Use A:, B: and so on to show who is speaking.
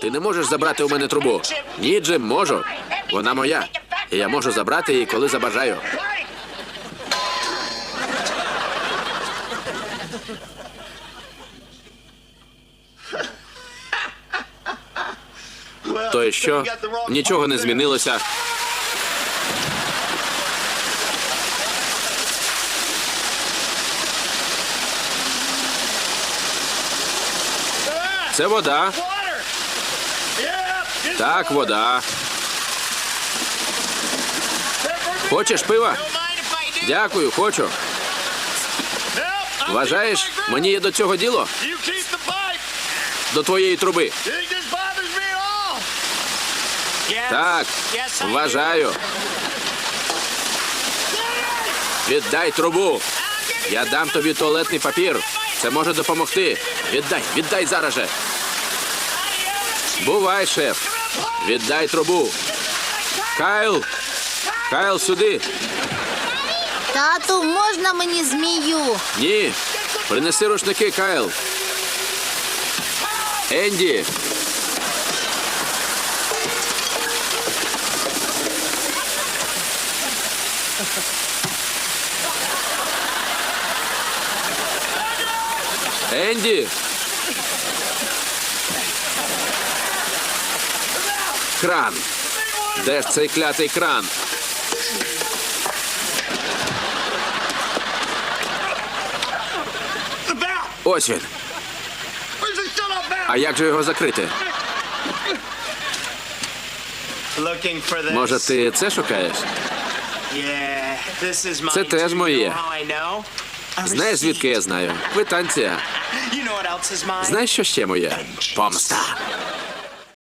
A: Ти не можеш забрати у мене трубу. Ні, Джим, можу. Вона моя. І я можу забрати її, коли забажаю. То і що? Нічого не змінилося. Це вода. Так, вода. Хочеш пива? Дякую, хочу. Вважаєш, мені є до цього діло? До твоєї труби. Так, вважаю. Віддай трубу. Я дам тобі туалетний папір. Це може допомогти. Віддай, віддай зараз же. Бувай, шеф. Віддай трубу. Кайл. Кайл, сюди.
B: Тату, можна мені змію?
A: Ні. Принеси рушники, Кайл. Енді. Енді. Кран. Де ж цей клятий кран? Ось він. А як же його закрити? Може, ти це шукаєш?
C: Це теж моє.
A: Знаєш, звідки я знаю? Квитанція. Знаєш, що ще моє? Помста.